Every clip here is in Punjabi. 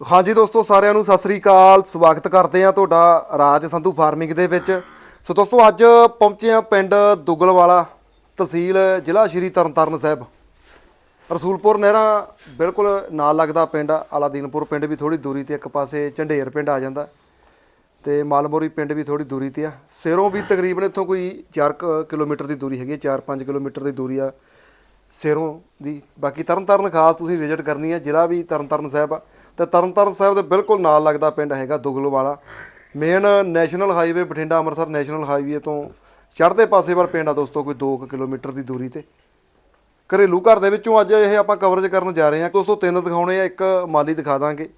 ਹਾਂਜੀ ਦੋਸਤੋ, ਸਾਰਿਆਂ ਨੂੰ ਸਤਿ ਸ੍ਰੀ ਅਕਾਲ। ਸਵਾਗਤ ਕਰਦੇ ਆ ਤੁਹਾਡਾ ਰਾਜ ਸੰਧੂ ਫਾਰਮਿੰਗ ਦੇ ਵਿੱਚ। ਸੋ ਦੋਸਤੋ, ਅੱਜ ਪਹੁੰਚੇ ਆ ਪਿੰਡ ਦੁੱਗਲਵਾਲਾ ਤਹਿਸੀਲ ਜ਼ਿਲ੍ਹਾ ਸ਼੍ਰੀ ਤਰਨਤਾਰਨ ਸਾਹਿਬ। ਰਸੂਲਪੁਰ ਨਹਿਰਾਂ ਬਿਲਕੁਲ ਨਾਲ ਲੱਗਦਾ ਪਿੰਡ, ਆਲਾਦੀਨਪੁਰ ਪਿੰਡ ਵੀ ਥੋੜੀ ਦੂਰੀ ਤੇ ਇੱਕ ਪਾਸੇ ਝੰਡੇਰ ਪਿੰਡ ਆ ਜਾਂਦਾ। ਤੇ ਮਾਲਮੋਰੀ ਪਿੰਡ ਵੀ ਥੋੜੀ ਦੂਰੀ ਤੇ ਆ। ਸਿਰੋਂ ਵੀ ਤਕਰੀਬਨ ਇੱਥੋਂ ਕੋਈ 4 ਕਿਲੋਮੀਟਰ ਦੀ ਦੂਰੀ ਹੈਗੀ ਹੈ 4-5 ਕਿਲੋਮੀਟਰ ਦੀ ਦੂਰੀ ਆ ਸਿਰੋਂ ਦੀ। ਬਾਕੀ ਤਰਨਤਾਰਨ ਖਾਸ ਤੁਸੀਂ ਵਿਜ਼ਿਟ ਕਰਨੀ ਹੈ ਜ਼ਿਲ੍ਹਾ ਵੀ ਤਰਨਤਾਰਨ ਸਾਹਿਬ ਆ। ਤੇ ਤਰਨਤਾਰਨ ਸਾਹਿਬ ਦੇ ਬਿਲਕੁਲ ਨਾਲ ਲੱਗਦਾ ਪਿੰਡ ਹੈਗਾ Dugalwala. Main national highway Bathinda Amritsar national highway ਤੋਂ ਚੜ੍ਹਦੇ ਪਾਸੇ ਵੱਲ ਪਿੰਡ ਆ ਦੋਸਤੋ, ਕੋਈ 2 ਕਿਲੋਮੀਟਰ ਦੀ ਦੂਰੀ ਤੇ। ਘਰੇਲੂ ਘਰ ਦੇ ਵਿੱਚੋਂ ਅੱਜ ਇਹ ਆਪਾਂ ਕਵਰੇਜ ਕਰਨ ਜਾ ਰਹੇ ਹਾਂ। ਦੋਸਤੋ, ਤਿੰਨ ਦਿਖਾਉਣੇ ਆ, ਇੱਕ ਮਾਲੀ ਦਿਖਾ ਦਾਂਗੇ।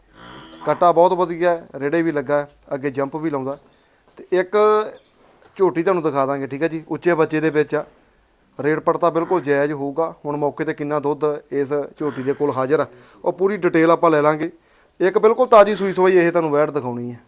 ਕਟਾ ਬਹੁਤ ਵਧੀਆ ਰੇੜੇ ਵੀ ਲੱਗਾ ਅੱਗੇ ਜੰਪ ਵੀ ਲਾਉਂਦਾ। ਤੇ ਇੱਕ ਝੋਟੀ ਤੁਹਾਨੂੰ ਦਿਖਾ ਦਾਂਗੇ, ਠੀਕ ਹੈ ਜੀ, ਉੱਚੇ ਬੱਚੇ ਦੇ ਵਿੱਚ ਆ। ਰੇਟ ਪੜਤਾ ਬਿਲਕੁਲ ਜਾਇਜ਼ ਹੋਊਗਾ। ਹੁਣ ਮੌਕੇ ਤੇ ਕਿੰਨਾ ਦੁੱਧ ਇਸ ਝੋਟੀ ਦੇ ਕੋਲ ਹਾਜ਼ਰ ਆ। ਉਹ ਪੂਰੀ ਡਿਟੇਲ ਆਪਾਂ ਲੈ ਲਾਂਗੇ। ਇੱਕ ਬਿਲਕੁਲ ਤਾਜੀ ਸੂਈ ਸੋਈ ਇਹ ਤੁਹਾਨੂੰ ਵੈਟ ਦਿਖਾਉਣੀ ਹੈ।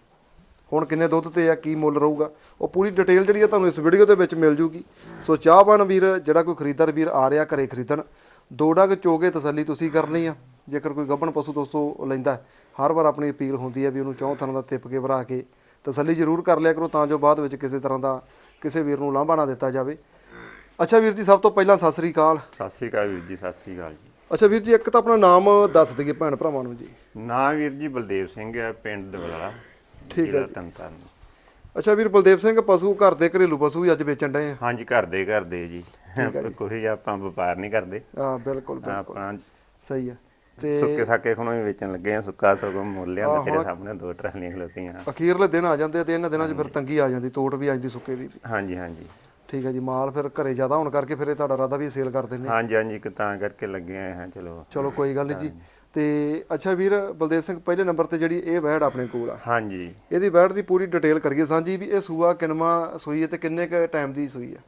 ਹੁਣ ਕਿੰਨੇ ਦੁੱਧ ਤੇ ਆ, ਕੀ ਮੁੱਲ ਰਹੂਗਾ? ਉਹ ਪੂਰੀ ਡਿਟੇਲ ਜਿਹੜੀ ਆ ਤੁਹਾਨੂੰ ਇਸ ਵੀਡੀਓ ਦੇ ਵਿੱਚ ਮਿਲ ਜੂਗੀ। ਸੋ ਚਾਹਵਾਨ ਵੀਰ, ਜਿਹੜਾ ਕੋਈ ਖਰੀਦਦਾਰ ਵੀਰ ਆ ਰਿਹਾ ਘਰੇ ਖਰੀਦਣ, ਦੋ ਡੰਗ ਚੋਗੇ ਤਸੱਲੀ ਤੁਸੀਂ ਕਰਨੀ ਆ। ਜੇਕਰ ਕੋਈ ਗੱਭਣ ਪਸ਼ੂ ਦੋਸਤੋ ਲੈਂਦਾ ਹਰ ਵਾਰ ਆਪਣੀ ਅਪੀਲ ਹੁੰਦੀ ਹੈ ਵੀ ਉਹਨੂੰ ਚੌਂ ਥਾਂ ਦਾ ਤਿੱਪ ਕੇ ਭਰਾ ਕੇ ਤਸੱਲੀ ਜ਼ਰੂਰ ਕਰ ਲਿਆ ਕਰੋ, ਤਾਂ ਜੋ ਬਾਅਦ ਵਿੱਚ ਕਿਸੇ ਤਰ੍ਹਾਂ ਦਾ ਕਿਸੇ ਵੀਰ ਨੂੰ ਲਾਂਭਾ ਨਾ ਦਿੱਤਾ ਜਾਵੇ। ਅੱਛਾ ਵੀਰ ਜੀ, ਸਭ ਤੋਂ ਪਹਿਲਾਂ ਸਤਿ ਸ੍ਰੀ ਅਕਾਲ। ਸਤਿ ਸ੍ਰੀ ਅਕਾਲ ਵੀਰ ਜੀ, ਸਤਿ ਸ੍ਰੀ ਅਕਾਲ ਜੀ। ਅੱਛਾ ਵੀਰ ਜੀ ਇੱਕ ਤਾਂ ਆਪਣਾ ਨਾਮ ਦੱਸ ਦਈਏ ਭੈਣ ਭਰਾਵਾਂ ਨੂੰ ਜੀ। ਨਾਂ ਵੀਰ ਜੀ ਬਲਦੇਵ ਸਿੰਘ ਹੈ ਪਿੰਡ ਦਵਾਲਾ ਠੀਕ ਹੈ। ਤਨਤਨ ਅੱਛਾ ਵੀਰ ਬਲਦੇਵ ਸਿੰਘ ਪਸ਼ੂ ਘਰ ਦੇ ਘਰੇਲੂ ਪਸ਼ੂ ਵੀ ਅੱਜ ਵੇਚਣ ਡਏ ਆ? ਹਾਂਜੀ ਘਰ ਦੇ ਘਰ ਦੇ ਜੀ। ਕੋਈ ਆਪਾਂ ਵਪਾਰ ਨਹੀਂ ਕਰਦੇ। ਹਾਂ ਬਿਲਕੁਲ ਬਿਲਕੁਲ। ਸਹੀ ਹੈ ਤੇ ਸੁੱਕੇ ਸਾਕੇ ਖਣੋਂ ਹੀ ਵੇਚਣ ਲੱਗੇ ਆ ਸੁੱਕਾ ਸਗੋਂ ਮੁੱਲ ਲਿਆਂਦਾ ਤੇਰੇ ਸਾਹਮਣੇ ਦੋ ਟਰਾਲੀਆਂ ਖਲੋਤੀਆਂ। ਅਖੀਰਲੇ ਦਿਨ ਆ ਜਾਂਦੇ ਆ ਤੇ ਇਹਨਾਂ ਦਿਨਾਂ 'ਚ ਫਿਰ ਤੰਗੀ ਆ ਜਾਂਦੀ ਤੋਟ ਵੀ ਆ ਜਾਂਦੀ ਸੁੱਕੇ ਦੀ ਵੀ। ਹਾਂਜੀ ਹਾਂਜੀ। ਠੀਕ ਹੈ ਜੀ ਮਾਲ ਫਿਰ ਘਰੇ ਜ਼ਿਆਦਾ ਹੋਣ ਕਰਕੇ ਫਿਰ ਇਹ ਤੁਹਾਡਾ ਰਾਦਾ ਵੀ ਸੇਲ ਕਰ ਦਿੰਦੇ ਹਾਂਜੀ ਹਾਂਜੀ ਇੱਕ ਤਾਂ ਕਰਕੇ ਲੱਗੇ ਆ ਹਾਂ ਚਲੋ। ਚਲੋ ਕੋਈ ਗੱਲ ਨਹੀਂ ਜੀ। ਤੇ ਅੱਛਾ ਵੀਰ ਬਲਦੇਵ ਸਿੰਘ ਪਹਿਲੇ ਨੰਬਰ ਤੇ ਜਿਹੜੀ ਇਹ ਵੈੜ ਆਪਣੇ ਕੋਲ ਆ। ਹਾਂਜੀ। ਇਹਦੀ ਵੈੜ ਦੀ ਪੂਰੀ ਡਿਟੇਲ ਕਰੀਏ ਸਾਂਝੀ ਵੀ ਇਹ ਸੂਆ ਕਿਨਵਾ ਸੂਈ ਹੈ ਤੇ ਕਿੰਨੇ ਕ ਟਾਈਮ ਦੀ ਸੂਈ ਹੈ?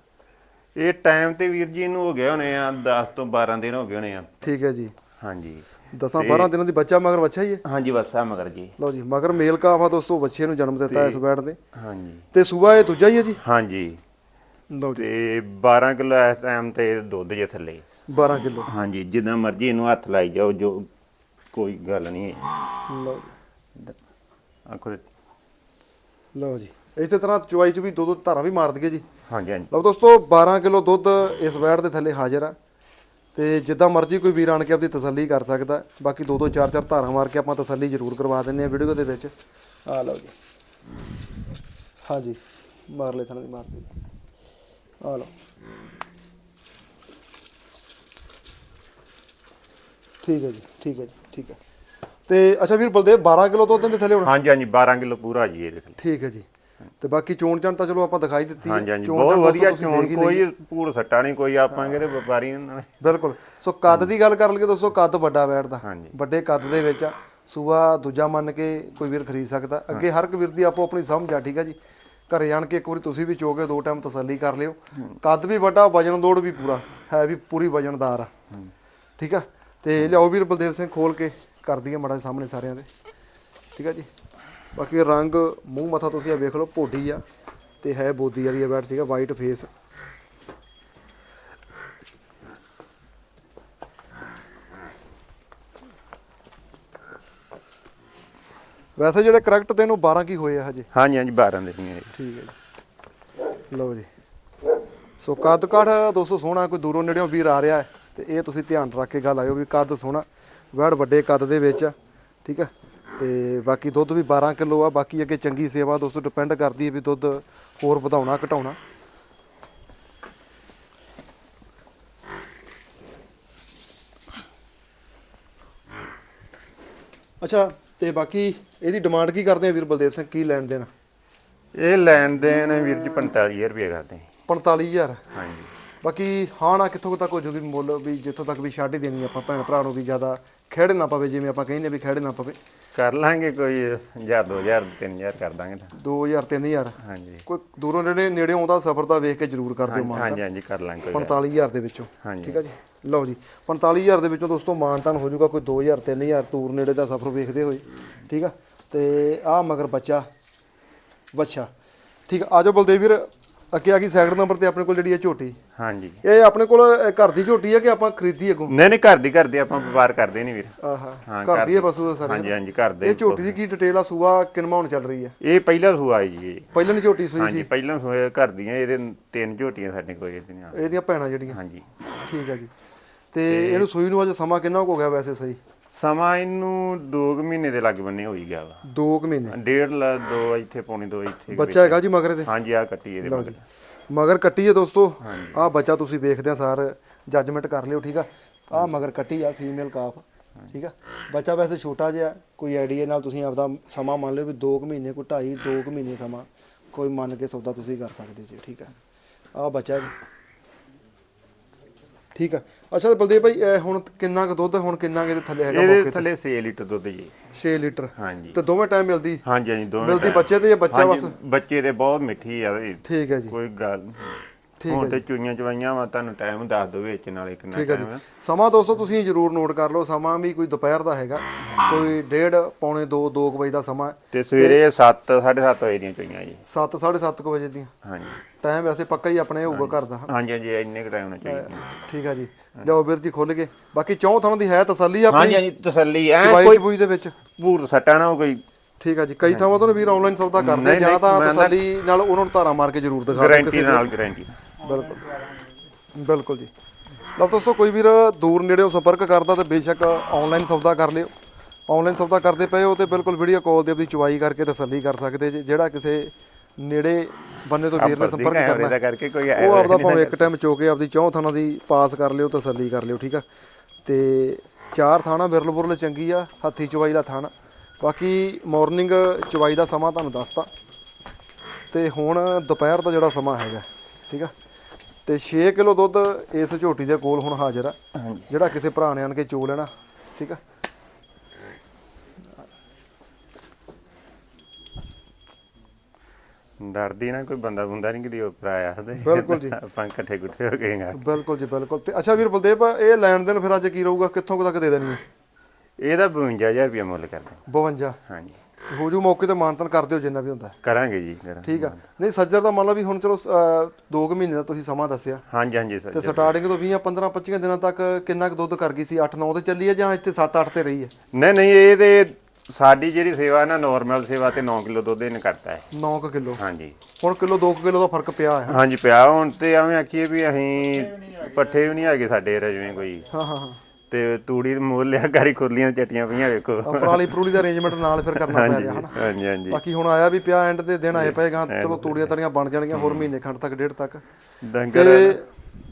ਇਹ ਟਾਈਮ ਤੇ ਵੀਰ ਜੀ ਇਹਨੂੰ ਹੋ ਗਏ ਹੋਣੇ ਆ 10 ਤੋਂ 12 ਦਿਨ ਹੋ ਗਏ ਹੋਣੇ ਆ। ਠੀਕ ਹੈ ਜੀ। ਹਾਂਜੀ। 10 12 ਦਿਨਾਂ ਦੀ ਬੱਚਾ ਮਗਰ ਬੱਚਾ ਹੀ ਹੈ? ਹਾਂਜੀ ਵਸਾ ਮਗਰ ਜੀ। ਲਓ ਜੀ ਮਗਰ ਮੇਲ ਕਾਫਾ ਦੋਸਤੋ ਬੱਚੇ ਨੂੰ ਜਨਮ ਦਿੱਤਾ ਇਸ ਵੈੜ ਦੇ। ਹਾਂਜੀ। ਤੇ ਸੂਆ ਇਹ ਦੂਜਾ ਹੀ ਹੈ ਜੀ? ਹਾਂਜੀ। ਲਓ ਜੀ। ਤੇ 12 ਕਿਲੋ ਇਸ ਟਾਈਮ ਤੇ ਦੁੱਧ ਜੇ ਥੱਲੇ। 12 ਕਿਲੋ। ਹਾਂਜੀ ਜਿੱਦਾਂ ਮਰਜ਼ੀ ਇਹਨੂੰ ਹੱਥ ਲਾਈ ਜਾਓ ਜੋ ਕੋਈ ਗੱਲ ਨਹੀਂ ਲਓ ਜੀ। ਆਖੋ ਲਓ ਜੀ। ਇਸੇ ਤਰ੍ਹਾਂ ਚੁਆਈ ਚ ਵੀ ਦੋ ਦੋ ਧਾਰਾਂ ਵੀ ਮਾਰ ਦਈਏ ਜੀ। ਹਾਂਜੀ ਹਾਂਜੀ। ਲਓ ਦੋਸਤੋ 12 ਕਿਲੋ ਦੁੱਧ ਇਸ ਵੈੜ ਦੇ ਥੱਲੇ ਹਾਜ਼ਰ ਆ। ਤੇ ਜਿੱਦਾਂ ਮਰਜ਼ੀ ਕੋਈ ਵੀਰ ਆਣ ਕੇ ਆਪਦੀ ਤਸੱਲੀ ਕਰ ਸਕਦਾ। ਹੈ। ਬਾਕੀ ਦੋ ਦੋ ਚਾਰ ਚਾਰ ਧਾਰਾਂ ਮਾਰ ਕੇ ਆਪਾਂ ਤਸੱਲੀ ਜ਼ਰੂਰ ਕਰਵਾ ਦਿੰਨੇ ਆ ਵੀਡੀਓ ਦੇ ਵਿੱਚ। ਆ ਲਓ ਜੀ। ਹਾਂਜੀ। ਮਾਰ ਲੈ ਥਾਂ ਦੀ ਮਾਰ ਦੇ ਆ ਲਓ ਠੀਕ ਹੈ ਜੀ ਠੀਕ ਹੈ ਜੀ ਠੀਕ ਹੈ। ਤੇ ਅੱਛਾ ਵੀਰ ਬਲਦੇਵ 12 ਕਿਲੋ ਦੁੱਧ ਦੇ ਥੱਲੇ ਹੁਣ? ਹਾਂਜੀ ਹਾਂਜੀ 12 ਕਿਲੋ ਪੂਰਾ ਜੀ ਇਹਦੇ ਥੱਲੇ। ਠੀਕ ਹੈ ਜੀ। ਤੇ ਬਾਕੀ ਚੋਣ ਚਾਣ ਤਾਂ ਚਲੋ ਆਪਾਂ ਦਿਖਾਈ ਦਿੱਤੀ ਹੈ। ਹਾਂਜੀ ਹਾਂਜੀ ਬਹੁਤ ਵਧੀਆ ਚੋਣ। ਕੋਈ ਪੂਰ ਸੱਟਾ ਨਹੀਂ ਕੋਈ ਆਪਾਂ ਕਹਿੰਦੇ ਵਪਾਰੀ ਨਾਲ ਬਿਲਕੁਲ। ਸੋ ਕੱਦ ਦੀ ਗੱਲ ਕਰ ਲਈਏ ਦੋਸਤੋ ਕੱਦ ਵੱਡਾ ਬੈਠਦਾ ਹਾਂਜੀ। ਵੱਡੇ ਕੱਦ ਦੇ ਵਿੱਚ ਆ। ਸੂਆ ਦੂਜਾ ਮੰਨ ਕੇ ਕੋਈ ਵੀਰ ਖਰੀਦ ਸਕਦਾ। ਅੱਗੇ ਹਰ ਇੱਕ ਵੀਰ ਦੀ ਆਪੋ ਆਪਣੀ ਸਮਝ ਆ ਠੀਕ ਆ ਜੀ। ਘਰੇ ਜਾਣ ਕੇ ਇੱਕ ਵਾਰੀ ਤੁਸੀਂ ਵੀ ਚੋਗੇ, ਦੋ ਟਾਈਮ ਤਸੱਲੀ ਕਰ ਲਿਓ। ਕੱਦ ਵੀ ਵੱਡਾ, ਵਜਨ ਦੋੜ ਵੀ ਪੂਰਾ, ਹੈ ਵੀ ਪੂਰੀ ਵਜਨਦਾਰ ਆ। ਠੀਕ ਆ? ਤੇ ਲਿਆਓ ਵੀਰ ਬਲਦੇਵ ਸਿੰਘ ਖੋਲ ਕੇ, ਕਰ ਦਈਏ ਮੜਾ ਸਾਹਮਣੇ ਸਾਰਿਆਂ ਦੇ। ਠੀਕ ਆ ਜੀ? ਬਾਕੀ ਰੰਗ, ਮੂੰਹ, ਮੱਥਾ ਤੁਸੀਂ ਆ ਵੇਖ ਲਓ, ਭੋਡੀ ਆ ਤੇ ਹੈ ਬੋਦੀ ਵਾਲੀ ਆ ਬੈਠ, ਠੀਕ ਆ ਵਾਈਟ ਫੇਸ ਵੈਸੇ ਜਿਹੜੇ ਕਰੈਕਟ ਤੇ ਇਹਨੂੰ 12 ਕੀ ਹੋਏ ਆ ਹਜੇ? ਹਾਂਜੀ ਹਾਂਜੀ 12 ਦੇ ਨਹੀਂ ਠੀਕ ਹੈ ਜੀ। ਲਓ ਜੀ। ਸੋ ਕੱਦ ਕਾਠ ਦੋਸਤੋ ਸੋਹਣਾ ਕੋਈ ਦੂਰੋਂ ਨੇੜਿਓਂ ਵੀਰ ਆ ਰਿਹਾ ਹੈ ਤੇ ਇਹ ਤੁਸੀਂ ਧਿਆਨ ਰੱਖ ਕੇ ਗੱਲ ਆਇਓ ਵੀ ਕੱਦ ਸੋਹਣਾ ਵੜ ਵੱਡੇ ਕੱਦ ਦੇ ਵਿੱਚ ਆ ਠੀਕ ਹੈ? ਤੇ ਬਾਕੀ ਦੁੱਧ ਵੀ 12 ਕਿਲੋ ਆ ਬਾਕੀ ਅੱਗੇ ਚੰਗੀ ਸੇਵਾ ਦੋਸਤੋ ਡਿਪੈਂਡ ਕਰਦੀ ਹੈ ਵੀ ਦੁੱਧ ਹੋਰ ਵਧਾਉਣਾ ਘਟਾਉਣਾ। ਅੱਛਾ ਤੇ ਬਾਕੀ ਇਹਦੀ ਡਿਮਾਂਡ ਕੀ ਕਰਦੇ ਆ ਵੀਰ ਬਲਦੇਵ ਸਿੰਘ? ਕੀ ਲੈਣ ਦੇਣਾ? ਇਹ ਲੈਣ ਦੇਣ ਵੀਰ ਜੀ 45000 ਰੁਪਏ ਕਰਦੇ 45000 ਹਾਂਜੀ। ਬਾਕੀ ਹਾਂ ਨਾ ਕਿੱਥੋਂ ਤੱਕ ਹੋ ਜੂਗੀ ਮੁੱਲ ਵੀ ਜਿੱਥੋਂ ਤੱਕ ਵੀ ਛੱਡ ਹੀ ਦੇਣੀ ਆਪਾਂ ਭੈਣ ਭਰਾ ਨੂੰ ਵੀ ਜ਼ਿਆਦਾ ਖੇੜੇ ਨਾ ਪਵੇ ਜਿਵੇਂ ਆਪਾਂ ਕਹਿੰਦੇ ਵੀ ਖੇੜੇ ਨਾ ਪਵੇ। ਕਰ ਲਾਂਗੇ ਕੋਈ 1000 2000 3000 ਕਰ ਦਾਂਗੇ ਤਾਂ। 2000 3000 ਹਾਂਜੀ। ਕੋਈ ਦੂਰੋਂ ਨੇੜੇ ਨੇੜੇ ਆਉਂਦਾ ਸਫ਼ਰ ਦਾ ਵੇਖ ਕੇ ਜ਼ਰੂਰ ਕਰ ਦਿਓ ਮਾਨ ਹਾਂਜੀ ਹਾਂਜੀ ਕਰ ਲਾਂਗੇ ਕੋਈ ਗੱਲ 45000 ਦੇ ਵਿੱਚੋਂ। ਠੀਕ ਆ ਜੀ। ਲਓ ਜੀ 45000 ਦੇ ਵਿੱਚੋਂ ਦੋਸਤੋ ਮਾਨਤਾਨ ਹੋ ਜਾਊਗਾ ਕੋਈ 2000 3000 ਦੂਰ ਨੇੜੇ ਦਾ ਸਫ਼ਰ ਵੇਖਦੇ ਹੋਏ ਠੀਕ ਆ? ਤੇ ਆ ਮਗਰ ਬੱਚਾ ਬੱਚਾ ਠੀਕ ਆ? ਆਜੋ ਬਲਦੇਵ ਵੀਰ ਅੱਗੇ ਆ ਗਈ ਸੈਕਿੰਡ ਨੰਬਰ ਤੇ ਆਪਣੇ ਕੋਲ ਜਿਹੜੀ ਹੈ ਝੋਟੀ। ਹਾਂਜੀ। ਇਹ ਆਪਣੇ ਕੋਲ ਘਰ ਦੀ ਝੋਟੀ ਹੈ ਕਿ ਆਪਾਂ ਖਰੀਦੀ ਅੱਗੋਂ? ਨਹੀਂ ਨਹੀਂ ਘਰ ਦੀ ਘਰ ਦੀ ਆਪਾਂ ਵਪਾਰ ਕਰਦੇ ਨਹੀਂ ਵੀਰ। ਆਹਾ ਹਾਂ, ਘਰ ਦੀ ਹੈ ਪਸ਼ੂ ਦਾ ਸਾਰੇ ਹਾਂਜੀ ਹਾਂਜੀ ਘਰ ਦੇ ਇਹ ਝੋਟੀ ਦੀ ਕੀ ਡਿਟੇਲ ਆ? ਸੂਆ ਕਿੰਨਾ ਹੁਣ ਚੱਲ ਰਹੀ ਹੈ ਇਹ ਪਹਿਲਾ ਸੂਆ ਹੈ ਜੀ। ਪਹਿਲਾਂ ਦੀ ਝੋਟੀ ਸੂਈ ਹਾਂਜੀ ਸੀ। ਪਹਿਲਾਂ ਸੂਆ ਘਰ ਦੀਆਂ ਇਹਦੇ ਤਿੰਨ ਝੋਟੀਆਂ ਸਾਡੇ ਕੋਲ ਇਹਦੀਆਂ। ਇਹਦੀਆਂ ਭੈਣਾਂ ਜਿਹੜੀਆਂ। ਹਾਂਜੀ। ਠੀਕ ਹੈ ਜੀ। ਤੇ ਇਹਨੂੰ ਸੂਈ ਨੂੰ ਅੱਜ ਸਮਾਂ ਕਿੰਨਾ ਕੁ ਹੋ ਗਿਆ ਵੈਸੇ ਸਹੀ? ਸਮਾਂ ਇਹਨੂੰ 2 ਮਹੀਨੇ ਦੇ ਲੱਗ ਬੰਨੇ ਹੋਈ ਗਿਆ ਵਾ। 2 ਕੁ ਮਹੀਨੇ? ਡੇਢ ਲਾ ਦੋ ਇੱਥੇ ਪੌਣੇ ਦੋ ਇੱਥੇ ਬੱਚਾ ਹੈਗਾ ਜੀ ਮਗਰ ਇਹਦੇ? ਹਾਂਜੀ ਆ ਕੱਟੀ ਇਹਦੇ ਮਗਰ। ਮਗਰ ਕੱਟੀ ਹੈ ਦੋਸਤੋ। ਆਹ ਬੱਚਾ ਤੁਸੀਂ ਵੇਖਦੇ ਆ ਸਾਰ ਜੱਜਮੈਂਟ ਕਰ ਲਿਓ ਠੀਕ ਆ? ਆਹ ਮਗਰ ਕੱਟੀ ਆ ਫੀਮੇਲ ਕਾਫ ਠੀਕ ਆ? ਬੱਚਾ ਵੈਸੇ ਛੋਟਾ ਜਿਹਾ ਕੋਈ ਆਈਡੀਆ ਨਾਲ ਤੁਸੀਂ ਆਪਦਾ ਸਮਾਂ ਮੰਨ ਲਿਓ ਵੀ 2 ਕੁ ਮਹੀਨੇ ਕੋਈ 2.5 2 ਕੁ ਮਹੀਨੇ ਸਮਾਂ ਕੋਈ ਮੰਨ ਕੇ ਸੌਦਾ ਤੁਸੀਂ ਕਰ ਸਕਦੇ ਜੀ ਠੀਕ ਆ? ਆਹ ਬੱਚਾ ਜੀ। ਠੀਕ ਆ। ਅੱਛਾ ਤੇ ਬਲਦੇਵ ਭਾਈ ਇਹ ਹੁਣ ਕਿੰਨਾ ਕੁ ਦੁੱਧ ਹੁਣ ਕਿੰਨਾ ਕੁ ਇਹਦੇ ਥੱਲੇ ਹੈਗਾ ਇਹਦੇ ਮੌਕੇ ਥੱਲੇ 6 ਲੀਟਰ ਦੁੱਧ ਜੀ। 6 ਲੀਟਰ। ਹਾਂਜੀ। ਤੇ ਦੋਵੇਂ ਟਾਈਮ ਮਿਲਦੀ? ਹਾਂਜੀ ਹਾਂਜੀ ਦੋਵੇਂ ਮਿਲਦੀ। ਬੱਚੇ ਤੇ ਜਾਂ ਬੱਚਾ ਬਸ? ਬੱਚੇ ਦੇ ਬਹੁਤ ਮਿੱਠੀ ਆ ਇਹ, ਠੀਕ ਹੈ ਜੀ। ਕੋਈ ਗੱਲ ਨੀ। ਠੀਕ ਹੁਣ ਤੇ ਚੁਈਆਂ ਚਵਾਈਆਂ ਵਾ ਤੁਹਾਨੂੰ ਟਾਈਮ ਦੱਸ ਦੋ ਵਿੱਚ ਨਾਲੇ ਕਿੰਨਾ ਠੀਕ ਹੈ ਜੀ। ਟਾਈਮ ਸਮਾਂ ਦੋਸਤੋ ਤੁਸੀਂ ਜਰੂਰ ਨੋਟ ਕਰ ਲਓ ਸਮਾਂ ਵੀ ਕੋਈ ਦੁਪਹਿਰ ਦਾ ਹੈਗਾ। ਕੋਈ ਡੇਢ ਪੌਣੇ 2 2 ਵਜੇ ਦਾ ਸਮਾਂ ਤੇ ਸਵੇਰੇ 7 7:30 ਵਜੇ ਦੀਆਂ ਚੁਈਆਂ ਜੀ। 7 7:30 ਵਜੇ ਦੀਆਂ। ਹਾਂਜੀ। ਟਾਈਮ ਵੈਸੇ ਪੱਕਾ ਹੀ ਆਪਣੇ ਹੋਊਗਾ ਘਰ ਦਾ। ਹਾਂਜੀ ਹਾਂਜੀ ਇੰਨੇ ਕੁ ਟਾਈਮ ਨਾਲ ਚਾਹੀਦੀ ਠੀਕ ਹੈ ਜੀ। ਲਓ ਵੀਰ ਜੀ ਖੁੱਲ ਗਏ। ਬਾਕੀ ਚੌਂ ਥਾਂ ਦੀ ਹੈ ਤਸੱਲੀ ਆਪਣੀ? ਹਾਂਜੀ ਹਾਂਜੀ ਤਸੱਲੀ ਐ ਚਵਾਈ ਕੋਈ ਚਬੂਈ ਦੇ ਵਿੱਚ? ਪੂਰ ਸੱਟਾ ਨਾ ਕੋਈ। ਠੀਕ ਹੈ ਜੀ। ਕਈ ਥਾਵਾਂ ਤੋਂ ਨਾ ਵੀਰ ਆਨਲਾਈਨ ਸੌਦਾ ਕਰਦੇ ਨਹੀਂ, ਜਾਂ ਨਹੀਂ, ਤਾਂ ਮੈਂ ਨਾ- ਤਸੱਲੀ ਨਾਲ ਉਹਨਾਂ ਨੂੰ ਧਾਰਾ ਮਾਰ ਕੇ ਜ਼ਰੂਰ ਦਿਖਾ ਦਿਓ ਗਾਰੰਟੀ ਕਿਸੇ ਨਾਲ ਗਾਰੰਟੀ ਬਿਲਕੁਲ। ਬਿਲਕੁਲ ਜੀ। ਲਓ ਦੋਸਤੋ ਕੋਈ ਵੀਰ ਦੂਰ ਨੇੜੇੋਂ ਸੰਪਰਕ ਕਰਦਾ ਤੇ ਬੇਸ਼ੱਕ ਆਨਲਾਈਨ ਸੌਦਾ ਕਰ ਲਿਓ। ਆਨਲਾਈਨ ਸੌਦਾ ਕਰਦੇ ਪਏ ਹੋ ਤੇ ਬਿਲਕੁਲ ਵੀਡੀਓ ਕਾਲ ਤੇ ਆਪਣੀ ਚੁਆਈ ਕਰਕੇ ਤਸੱਲੀ ਕਰ ਸਕਦੇ ਜੀ। ਜਿਹੜਾ ਕਿਸੇ ਨੇੜੇ ਬੰਨੇ ਤੋਂ ਵੀਰ ਨੇ ਸੰਪਰਕ ਕਰਨਾ ਕਰਕੇ ਕੋਈ ਉਹ ਆਪਦਾ ਭਾਵੇਂ ਇੱਕ ਟਾਈਮ ਚੋ ਕੇ ਆਪਦੀ ਚੌਂ ਥਾਣਾ ਦੀ ਪਾਸ ਕਰ ਲਿਓ ਤਸੱਲੀ ਕਰ ਲਿਓ ਠੀਕ ਆ? ਤੇ ਚਾਰ ਥਾਣਾ ਵਿਰਲ ਬੁਰਲ ਚੰਗੀ ਆ ਹੱਥੀ ਚਵਾਈ ਦਾ ਥਾਣਾ। ਬਾਕੀ ਮਾਰਨਿੰਗ ਚਵਾਈ ਦਾ ਸਮਾਂ ਤੁਹਾਨੂੰ ਦੱਸਤਾ। ਤੇ ਹੁਣ ਦੁਪਹਿਰ ਦਾ ਜਿਹੜਾ ਸਮਾਂ ਹੈਗਾ ਠੀਕ ਆ? ਤੇ 6 ਕਿਲੋ ਦੁੱਧ ਇਸ ਝੋਟੀ ਦੇ ਕੋਲ ਹੁਣ ਹਾਜ਼ਰ ਆ। ਜਿਹੜਾ ਕਿਸੇ ਭਰਾ ਨੇ ਆਣ ਕੇ ਚੋ ਲੈਣਾ ਠੀਕ ਆ? ਡਰਦੀ ਨਾ ਕੋਈ ਬੰਦਾ ਬੁੰਦਾ ਨਹੀਂ ਕਿਦੀ ਉੱਪਰ ਆਇਆ ਤੇ। ਬਿਲਕੁਲ ਜੀ। ਆਪਾਂ ਇਕੱਠੇ ਗੁੱਠੇ ਹੋ ਗਏ ਗਾ ਬਿਲਕੁਲ ਜੀ ਬਿਲਕੁਲ। ਤੇ ਅੱਛਾ ਵੀਰ ਬਲਦੇਵ ਇਹ ਲੈਣ ਦੇਣ ਫਿਰ ਅੱਜ ਕੀ ਰਹੂਗਾ? ਕਿੱਥੋਂ ਤੱਕ ਦੇ ਦੇਣੀ ਹੈ? ਇਹਦਾ 52000 ਰੁਪਏ ਮੁੱਲ ਕਰਦੇ। 52 ਹਾਂਜੀ। ਹੋ ਜੂ ਮੌਕੇ ਤੇ ਮਾਨਤਨ ਕਰ ਦਿਓ ਜਿੰਨਾ ਵੀ ਹੁੰਦਾ। ਹੈ। ਕਰਾਂਗੇ ਜੀ ਕਰਾਂਗੇ ਠੀਕ ਆ। ਨਹੀਂ ਸੱਜਰ ਦਾ ਮੰਨ ਲਓ ਵੀ ਹੁਣ ਚਲੋ 2 ਕੁ ਮਹੀਨੇ ਦਾ ਤੁਸੀਂ ਸਮਾਂ ਦੱਸਿਆ। ਹਾਂਜੀ ਹਾਂਜੀ ਤੇ ਸਰ ਸਟਾਰਟਿੰਗ ਤੋਂ 20 15 25 ਦਿਨਾਂ ਤੱਕ ਕਿੰਨਾ ਕੁ ਦੁੱਧ ਕਰ ਗਈ ਸੀ? 8 9 ਤੇ ਚੱਲੀ ਹੈ ਜਾਂ ਇੱਥੇ 7 8 ਤੇ ਰਹੀ ਹੈ ਨਹੀਂ ਨਹੀਂ ਇਹ ਤੇ ਸਾਡੀ ਜਿਹੜੀ ਸੇਵਾ ਨਾ ਨਾਰਮਲ ਸੇਵਾ ਤੇ 9 ਕਿਲੋ ਦੁੱਧ ਇਹਨੇ ਕਰਤਾ ਹੈ। 9 ਕੁ ਕਿਲੋ। ਹਾਂਜੀ। ਹੁਣ ਕਿਲੋ 2 ਕਿਲੋ ਦਾ ਫ਼ਰਕ ਪਿਆ ਹੈ। ਹਾਂਜੀ ਪਿਆ। ਹੁਣ ਤੇ ਐਵੇਂ ਆਖੀਏ ਵੀ ਅਸੀਂ ਪੱਠੇ ਵੀ ਨਹੀਂ ਹੈਗੇ ਸਾਡੇ ਰਜਵੇਂ ਕੋਈ। ਹਾਂ ਹਾਂ ਹਾਂ। ਤੇ ਤੂੜੀ ਮੁੱਲ ਲਿਆ ਗਾਰੀ ਖੁਰਲੀਆਂ ਚਟੀਆਂ ਪਈਆਂ ਵੇਖੋ। ਪਰਾਲੀ ਪਰੂਲੀ ਦਾ ਅਰੇਂਜਮੈਂਟ ਨਾਲ ਫਿਰ ਕਰਨਾ ਪੈ ਰਿਹਾ ਹਨਾ? ਹਾਂਜੀ ਹਾਂਜੀ। ਬਾਕੀ ਹੁਣ ਆਇਆ ਵੀ ਪਿਆ ਐਂਡ ਤੇ ਦਿਨ ਆਏ ਪਏਗਾ ਚਲੋ ਤੂੜੀਆਂ ਤੜੀਆਂ ਬਣ ਜਾਣਗੀਆਂ ਹੋਰ ਮਹੀਨੇ ਖੰਡ ਤੱਕ ਡੇਢ ਤੱਕ। ਡੰਗਰ ਤੇ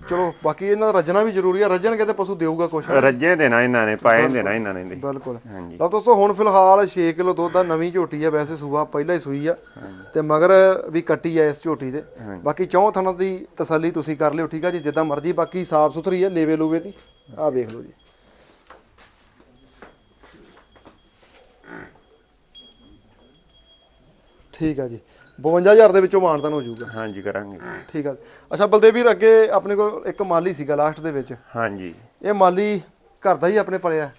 ਚਲੋ ਬਾਕੀ ਇਹਨਾਂ ਦਾ ਰੱਜਣਾ ਵੀ ਜ਼ਰੂਰੀ ਆ ਰੱਜਣਗੇ ਤੇ ਪਸ਼ੂ ਦੇਊਗਾ ਕੁਛ ਰੱਜੇ ਦੇਣਾ ਇਹਨਾਂ ਨੇ ਪਾਏ ਦੇਣਾ ਇਹਨਾਂ ਨੇ ਜੀ। ਬਿਲਕੁਲ। ਹਾਂਜੀ। ਲਓ ਦੋਸਤੋ ਹੁਣ ਫਿਲਹਾਲ 6 ਕਿਲੋ ਦੁੱਧ ਦਾ ਨਵੀਂ ਝੋਟੀ ਆ ਵੈਸੇ ਸੂਆ ਪਹਿਲਾਂ ਹੀ ਸੂਈ ਆ। ਤੇ ਮਗਰ ਵੀ ਕੱਟੀ ਆ ਇਸ ਝੋਟੀ ਦੇ ਬਾਕੀ ਚੌਂ ਥਣਾਂ ਦੀ ਤਸੱਲੀ ਤੁਸੀਂ ਕਰ ਲਿਓ ਠੀਕ ਆ ਜੀ? ਜਿੱਦਾਂ ਮਰਜ਼ੀ ਬਾਕੀ ਸਾਫ਼ ਸੁਥਰੀ ਆ ਲੇਵੇ ਲੂਵੇ ਦੀ। ਆਹ ਵੇਖ ਲਓ ਜੀ। ਠੀਕ ਆ ਜੀ। 52000 ਦੇ ਵਿੱਚੋਂ ਮਾਨਤਨ ਹੋ ਜਾਊਗਾ। ਹਾਂਜੀ ਕਰਾਂਗੇ। ਠੀਕ ਆ ਅੱਛਾ ਬਲਦੇਵ ਵੀਰ ਅੱਗੇ ਆਪਣੇ ਕੋਲ ਇੱਕ ਮਾਲੀ ਸੀਗਾ ਲਾਸਟ ਦੇ ਵਿੱਚ। ਹਾਂਜੀ। ਇਹ ਮਾਲੀ ਘਰ ਦਾ ਹੀ ਆਪਣੇ ਪਲਿਆ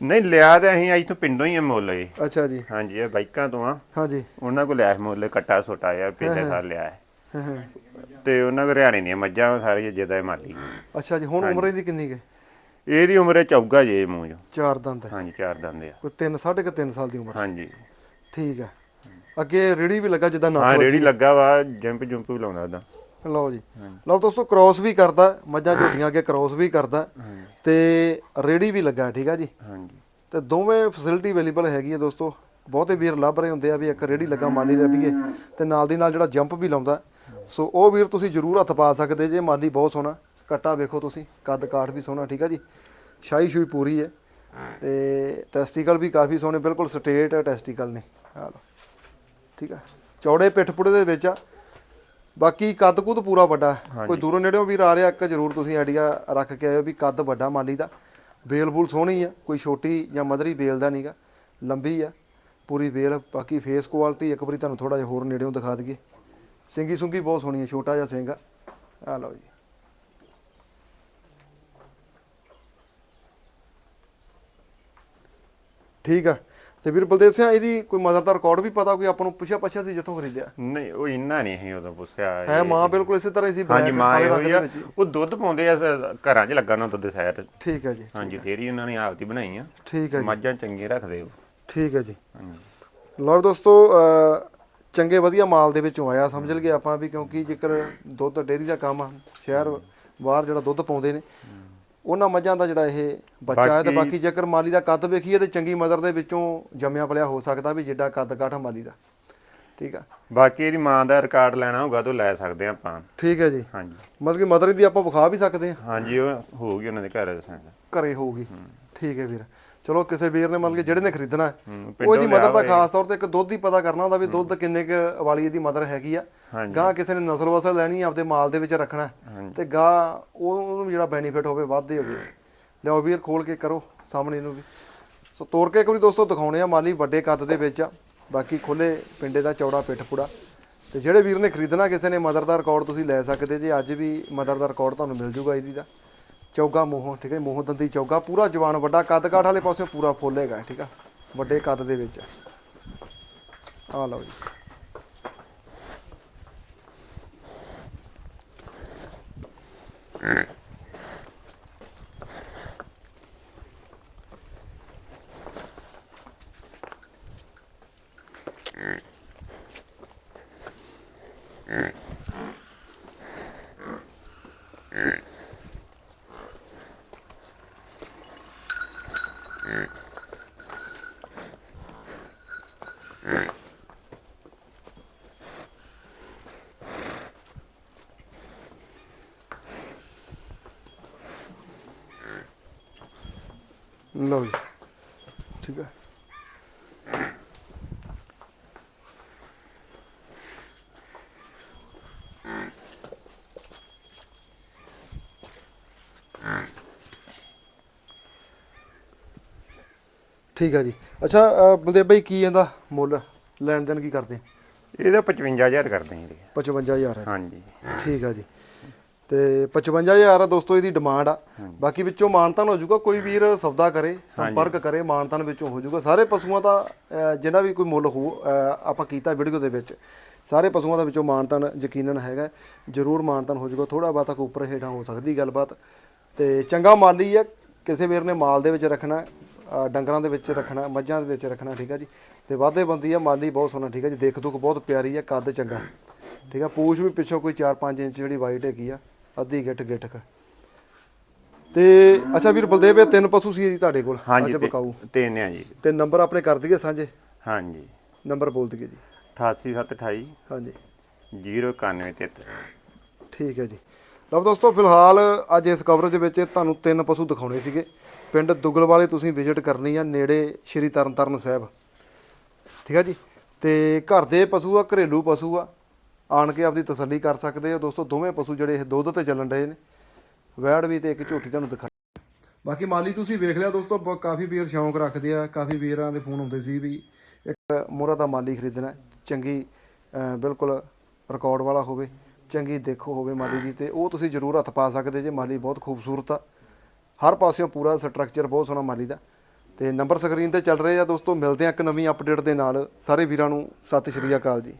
ਨਹੀਂ ਲਿਆ ਤੇ ਅਸੀਂ ਅੱਜ ਤੋਂ ਪਿੰਡੋਂ ਹੀ ਆ ਮੁੱਲ ਇਹ। ਅੱਛਾ ਜੀ। ਹਾਂਜੀ ਇਹ ਬਾਈਕਾਂ ਤੋਂ ਆ। ਹਾਂਜੀ। ਉਹਨਾਂ ਕੋਲ ਲਿਆ ਮੁੱਲ ਕੱਟਾ ਛੋਟਾ ਆ ਪਿਛਲੇ ਸਾਲ ਲਿਆ। ਹੈ ਹਾਂ, ਹਾਂ। ਤੇ ਉਹਨਾਂ ਕੋਲ ਹਰਿਆਣੇ ਦੀਆਂ ਮੱਝਾਂ ਸਾਰੀ ਜਿਹਦਾ ਮਾਲੀ। ਅੱਛਾ ਜੀ ਹੁਣ ਉਮਰ ਇਹਦੀ ਕਿੰਨੀ ਕੁ? ਇਹਦੀ ਉਮਰ ਹੈ ਚੌਗਾ ਜੇ ਮੂੰਹ ਜੋ ਚਾਰ ਦੰਦ ਹੈ। ਹਾਂਜੀ ਚਾਰ ਦੰਦੇ ਆ। ਕੋਈ 3 ਸਾਢੇ ਕੁ 3 ਸਾਲ ਦੀ ਉਮਰ। ਹਾਂਜੀ। ਠੀਕ ਹੈ ਅੱਗੇ ਰੇੜੀ ਵੀ ਲੱਗਾ ਜਿੱਦਾਂ ਹਾਂ ਰੇੜੀ ਲੱਗਾ ਵਾ ਜੰਪ ਜੰਪ ਵੀ ਲਾਉਂਦਾ ਉਹਦਾ ਲਓ ਜੀ। ਲਓ ਦੋਸਤੋ ਕ੍ਰਾਸ ਵੀ ਕਰਦਾ ਮੱਝਾਂ ਝੋਟੀਆਂ ਅੱਗੇ ਕ੍ਰਾਸ ਵੀ ਕਰਦਾ। ਤੇ ਰੇੜੀ ਵੀ ਲੱਗਾ ਠੀਕ ਆ ਜੀ? ਹਾਂਜੀ। ਤੇ ਦੋਵੇਂ ਫੈਸਿਲਿਟੀ ਅਵੇਲੇਬਲ ਹੈਗੀ ਹੈ ਦੋਸਤੋ। ਬਹੁਤੇ ਵੀਰ ਲੱਭ ਰਹੇ ਹੁੰਦੇ ਆ ਵੀ ਇੱਕ ਰੇੜੀ ਲੱਗਾ ਮਾਲੀ ਲੱਭੀਏ ਤੇ ਨਾਲ ਦੀ ਨਾਲ ਜਿਹੜਾ ਜੰਪ ਵੀ ਲਾਉਂਦਾ। ਸੋ ਉਹ ਵੀਰ ਤੁਸੀਂ ਜ਼ਰੂਰ ਹੱਥ ਪਾ ਸਕਦੇ ਜੇ ਮਾਲੀ ਬਹੁਤ ਸੋਹਣਾ। ਕੱਟਾ ਵੇਖੋ ਤੁਸੀਂ ਕੱਦ ਕਾਠ ਵੀ ਸੋਹਣਾ ਠੀਕ ਆ ਜੀ? ਸ਼ਾਹੀ ਸ਼ੂਈ ਪੂਰੀ ਹੈ। ਤੇ ਟੈਸਟੀਕਲ ਵੀ ਕਾਫੀ ਸੋਹਣੇ ਬਿਲਕੁਲ ਸਟੇਟ ਟੈਸਟੀਕਲ ਨੇ। ਆ ਲਓ। ਠੀਕ ਆ? ਚੌੜੇ ਪਿੱਠ ਪੁੜੇ ਦੇ ਵਿੱਚ ਆ। ਬਾਕੀ ਕੱਦ ਕੁੱਦ ਪੂਰਾ ਵੱਡਾ। ਕੋਈ ਦੂਰੋਂ ਨੇੜਿਓਂ ਵੀਰ ਆ ਰਿਹਾ ਇੱਕ ਜ਼ਰੂਰ ਤੁਸੀਂ ਆਈਡੀਆ ਰੱਖ ਕੇ ਆਇਓ ਵੀ ਕੱਦ ਵੱਡਾ ਮਾਲੀ ਦਾ। ਬੇਲ ਬੂਲ ਸੋਹਣੀ ਆ ਕੋਈ ਛੋਟੀ ਜਾਂ ਮਧਰੀ ਬੇਲ ਦਾ ਨਹੀਂਗਾ ਲੰਬੀ ਆ ਪੂਰੀ ਬੇਲ ਬਾਕੀ ਫੇਸ ਕੁਆਲਿਟੀ ਇੱਕ ਵਾਰੀ ਤੁਹਾਨੂੰ ਥੋੜਾ ਜਿਹਾ ਹੋਰ ਨੇੜਿਓਂ ਦਿਖਾ ਦਈਏ। ਸਿੰਗੀ ਸੁੰਗੀ ਬਹੁਤ ਸੋਹਣੀ ਹੈ ਛੋਟਾ ਜਿਹਾ ਸਿੰਘ ਆ। ਆ ਲਓ ਜੀ। ਠੀਕ ਆ। ਤੇ ਵੀਰ ਬਲਦੇਵ ਸਿੰਘ ਇਹਦੀ ਕੋਈ ਮਦਰ ਦਾ ਰਿਕਾਰਡ ਵੀ ਪਤਾ ਕੋਈ ਆਪਾਂ ਨੂੰ ਪੁੱਛਿਆ ਪੱਛਿਆ ਸੀ ਜਿੱਥੋਂ ਖਰੀਦਿਆ? ਨਹੀਂ ਉਹ ਇੰਨਾ ਨਹੀਂ ਸੀ ਉਦੋਂ ਪੁੱਛਿਆ। ਹੈ ਮਾਂ ਬਿਲਕੁਲ ਇਸੇ ਤਰ੍ਹਾਂ ਹੀ ਸੀ ਹਾਂਜੀ ਮਾਂ ਕਾਲੇ ਇਹੋ ਰੰਗ ਹੀ ਦੇ ਆ। ਉਹ ਦੁੱਧ ਪਾਉਂਦੇ ਆ ਘਰਾਂ 'ਚ ਲੱਗਾ ਉਹਨਾਂ ਦੁੱਧ ਸ਼ਹਿਰ ਠੀਕ ਹੈ ਜੀ ਹਾਂਜੀ ਫੇਰ ਹੀ ਉਹਨਾਂ ਨੇ ਆਪਦੀ ਬਣਾਈ ਆ। ਠੀਕ ਹੈ ਜੀ। ਮੱਝਾਂ ਚੰਗੇ ਰੱਖਦੇ ਉਹ। ਠੀਕ ਹੈ ਜੀ। ਲਓ ਦੋਸਤੋ ਚੰਗੇ ਵਧੀਆ ਮਾਲ ਦੇ ਵਿੱਚੋਂ ਆਇਆ ਸਮਝ ਲਗੇ ਆਪਾਂ ਵੀ ਕਿਉਂਕਿ ਜੇਕਰ ਦੁੱਧ ਡੇਅਰੀ ਦਾ ਕੰਮ ਆ ਸ਼ਹਿਰ ਬਾਹਰ ਜਿਹੜਾ ਦੁੱਧ ਪਾਉਂਦੇ ਨੇ ਉਹਨਾਂ ਮੱਝਾਂ ਦਾ ਜਿਹੜਾ ਇਹ ਬੱਚਾ ਹੈ ਤੇ ਬਾਕੀ- ਜੇਕਰ ਮਾਲੀ ਦਾ ਕੱਦ ਵੇਖੀਏ ਤੇ ਚੰਗੀ ਮਦਰ ਦੇ ਵਿੱਚੋਂ ਜੰਮਿਆ ਪਲਿਆ ਹੋ ਸਕਦਾ ਵੀ ਜਿੱਡਾ ਕੱਦ ਕਾਠ ਆ ਮਾਲੀ ਦਾ। ਠੀਕ ਆ? ਬਾਕੀ ਇਹਦੀ ਮਾਂ ਦਾ ਰਿਕਾਰਡ ਲੈਣਾ ਹੋਊਗਾ ਤਾਂ ਲੈ ਸਕਦੇ ਆ ਆਪਾਂ। ਠੀਕ ਹੈ ਜੀ। ਹਾਂਜੀ। ਮਤਲਬ ਕਿ ਮਦਰ ਦੀ ਆਪਾਂ ਵਿਖਾ ਵੀ ਸਕਦੇ ਹਾਂ। ਹਾਂਜੀ ਉਹ ਹੋਊਗੀ ਉਹਨਾਂ ਦੇ ਘਰ ਘਰੇ ਹੋਊਗੀ। ਠੀਕ ਹੈ ਵੀਰ। ਚਲੋ ਕਿਸੇ ਵੀਰ ਨੇ ਮਤਲਬ ਕਿ ਜਿਹੜੇ ਨੇ ਖਰੀਦਣਾ ਉਹ ਇਹਦੀ ਮਦਰ ਦਾ। ਖਾਸ ਤੌਰ ਤੇ ਇੱਕ ਦੁੱਧ ਹੀ ਪਤਾ ਕਰਨਾ ਹੁੰਦਾ ਵੀ ਦੁੱਧ ਕਿੰਨੇ ਕੁ ਵਾਲੀ ਇਹਦੀ ਮਦਰ ਹੈਗੀ ਆ। ਗਾਂ ਕਿਸੇ ਨੇ ਨਸਲ ਵਸਲ ਲੈਣੀ ਆ, ਆਪਦੇ ਮਾਲ ਦੇ ਵਿੱਚ ਰੱਖਣਾ ਤੇ ਗਾਂ ਉਹ ਉਹਨੂੰ ਜਿਹੜਾ ਬੈਨੀਫਿਟ ਹੋਵੇ ਵੱਧਦੇ ਹੋਵੇ। ਲਿਆਓ ਵੀਰ ਖੋਲ ਕੇ ਕਰੋ ਸਾਹਮਣੇ ਇਹਨੂੰ ਵੀ। ਸੋ ਤੋੜ ਕੇ ਇੱਕ ਵਾਰੀ ਦੋਸਤੋ ਦਿਖਾਉਣੇ ਆ ਮਾਲੀ ਵੱਡੇ ਕੱਦ ਦੇ ਵਿੱਚ ਆ। ਬਾਕੀ ਖੁੱਲੇ ਪਿੰਡੇ ਦਾ ਚੌੜਾ ਪਿੱਠ ਪੂੜਾ। ਤੇ ਜਿਹੜੇ ਵੀਰ ਨੇ ਖਰੀਦਣਾ ਕਿਸੇ ਨੇ ਮਦਰ ਦਾ ਰਿਕਾਰਡ ਤੁਸੀਂ ਲੈ ਸਕਦੇ ਜੇ। ਅੱਜ ਵੀ ਮਦਰ ਦਾ ਰਿਕਾਰਡ ਤੁਹਾਨੂੰ ਮਿਲ ਜੂਗਾ ਇਹਦੀ ਦਾ। ਚੌਗਾ ਮੂੰਹੋਂ ਠੀਕ ਹੈ ਮੂੰਹੋਂ ਦੰਦੀ ਚੌਗਾ। ਪੂਰਾ ਜਵਾਨ ਵੱਡਾ ਕੱਦ ਕਾਠ ਵਾਲੇ ਪਾਸੇ ਪੂਰਾ ਫੁੱਲ ਹੈਗਾ ਠੀਕ ਆ? ਵੱਡੇ ਕੱਦ ਦੇ ਵਿੱਚ ਆ। ਲਓ ਜੀ। ਲਓ ਜੀ। ਠੀਕ ਹੈ ਠੀਕ ਹੈ ਜੀ। ਅੱਛਾ ਬਲਦੇਵ ਭਾਈ ਕੀ ਇਹਦਾ ਮੁੱਲ? ਲੈਣ ਦੇਣ ਕੀ ਕਰਦੇ? ਇਹਦਾ 55000 ਕਰਦੇ ਆ ਜੀ। 55000 ਹੈ ਹਾਂਜੀ। ਠੀਕ ਆ ਜੀ। ਤੇ 55000 ਆ ਦੋਸਤੋ ਇਹਦੀ ਡਿਮਾਂਡ ਆ। ਬਾਕੀ ਵਿੱਚੋਂ ਮਾਨਤਾਨ ਹੋ ਜਾਊਗਾ ਕੋਈ ਵੀਰ ਸੌਦਾ ਕਰੇ ਸੰਪਰਕ ਕਰੇ ਮਾਨਤਾਨ ਵਿੱਚੋਂ ਹੋ ਜਾਊਗਾ। ਸਾਰੇ ਪਸ਼ੂਆਂ ਦਾ ਜਿਹੜਾ ਵੀ ਕੋਈ ਮੁੱਲ ਹੋ ਆਪਾਂ ਕੀਤਾ ਵੀਡੀਓ ਦੇ ਵਿੱਚ। ਸਾਰੇ ਪਸ਼ੂਆਂ ਦਾ ਵਿੱਚੋਂ ਮਾਨਤਾਨ ਯਕੀਨਨ ਹੈਗਾ। ਜ਼ਰੂਰ ਮਾਨਤਾਨ ਹੋ ਜਾਊਗਾ। ਥੋੜਾ ਬਾਤਾ ਕੋ ਉੱਪਰ ਹੇਠਾਂ ਹੋ ਸਕਦੀ ਗੱਲਬਾਤ। ਤੇ ਚੰਗਾ ਮਾਲੀ ਆ। ਕਿਸੇ ਵੀਰ ਨੇ ਮਾਲ ਦੇ ਵਿੱਚ ਰੱਖਣਾ ਡੰਗਰਾਂ ਦੇ ਵਿੱਚ ਰੱਖਣਾ ਮੱਝਾਂ ਦੇ ਵਿੱਚ ਰੱਖਣਾ ਠੀਕ ਆ ਜੀ। ਤੇ ਵਾਧੇ ਬੰਦੀ ਆ ਮਾਲੀ ਬਹੁਤ ਸੋਹਣਾ ਠੀਕ ਆ ਜੀ। ਦੇਖ ਦੁਖ ਬਹੁਤ ਪਿਆਰੀ ਆ ਕੱਦ ਚੰਗਾ। ਠੀਕ ਆ ਪੂਛ ਵੀ ਪਿੱਛੋਂ ਕੋਈ 4-5 ਇੰਚ ਜਿਹੜੀ ਵਾਈਟ ਹੈਗੀ ਆ। ਅੱਧੀ ਗਿੱਟ ਗਿੱਟ ਕ। ਤੇ ਅੱਛਾ ਵੀਰ ਬਲਦੇਵ ਇਹ ਤਿੰਨ ਪਸ਼ੂ ਸੀ ਜੀ ਤੁਹਾਡੇ ਕੋਲ? ਹਾਂਜੀ ਅੱਜ ਤੇ- ਬਕਾਊ। ਤਿੰਨ ਆ ਜੀ। ਤੇ ਨੰਬਰ ਆਪਣੇ ਕਰ ਦਈਏ ਸਾਂਝੇ? ਹਾਂਜੀ। ਨੰਬਰ ਬੋਲ ਦਈਏ ਜੀ। 88728 ਹਾਂਜੀ। 09173 ਠੀਕ ਹੈ ਜੀ। ਲਓ ਦੋਸਤੋ ਫਿਲਹਾਲ ਅੱਜ ਇਸ ਕਵਰੇਜ ਵਿੱਚ ਤੁਹਾਨੂੰ ਤਿੰਨ ਪਸ਼ੂ ਦਿਖਾਉਣੇ ਸੀਗੇ। ਪਿੰਡ ਦੁੱਗਲ ਵਾਲੇ ਤੁਸੀਂ ਵਿਜ਼ਿਟ ਕਰਨੀ ਆ ਨੇੜੇ ਸ਼੍ਰੀ ਤਰਨਤਾਰਨ ਸਾਹਿਬ। ਠੀਕ ਹੈ ਜੀ? ਤੇ ਘਰ ਦੇ ਪਸ਼ੂ ਆ ਘਰੇਲੂ ਪਸ਼ੂ ਆ। ਆਣ ਕੇ ਆਪਦੀ ਤਸੱਲੀ ਕਰ ਸਕਦੇ ਹੋ ਦੋਸਤੋ ਦੋਵੇਂ ਪਸ਼ੂ ਜਿਹੜੇ ਇਹ ਦੁੱਧ ਤੇ ਚੱਲਣ ਰਹੇ ਨੇ। ਵੈੜ ਵੀ ਤੇ ਇੱਕ ਝੋਟੀ ਤੁਹਾਨੂੰ ਦਿਖਾ ਬਾਕੀ ਮਾਲੀ ਤੁਸੀਂ ਵੇਖ ਲਿਆ ਦੋਸਤੋ ਕਾਫੀ ਵੀਰ ਸ਼ੌਂਕ ਰੱਖਦੇ ਆ। ਕਾਫੀ ਵੀਰਾਂ ਦੇ ਫੋਨ ਆਉਂਦੇ ਸੀ ਵੀ ਇੱਕ ਮੋਹਰਾ ਦਾ ਮਾਲੀ ਖਰੀਦਣਾ। ਚੰਗੀ ਬਿਲਕੁਲ ਰਿਕਾਰਡ ਵਾਲਾ ਹੋਵੇ ਚੰਗੀ ਦੇਖੋ ਹੋਵੇ ਮਾਲੀ ਦੀ ਤੇ ਉਹ ਤੁਸੀਂ ਜ਼ਰੂਰ ਹੱਥ ਪਾ ਸਕਦੇ ਜੇ। ਮਾਲੀ ਬਹੁਤ ਖੂਬਸੂਰਤ ਆ। ਹਰ ਪਾਸਿਓਂ ਪੂਰਾ ਸਟਰਕਚਰ ਬਹੁਤ ਸੋਹਣਾ ਮਾਲੀ ਦਾ। ਤੇ ਨੰਬਰ ਸਕਰੀਨ ਤੇ ਚੱਲ ਰਹੇ ਆ ਦੋਸਤੋ। ਮਿਲਦੇ ਆ ਇੱਕ ਨਵੀਂ ਅਪਡੇਟ ਦੇ ਨਾਲ। ਸਾਰੇ ਵੀਰਾਂ ਨੂੰ ਸਤਿ ਸ਼੍ਰੀ ਅਕਾਲ ਜੀ।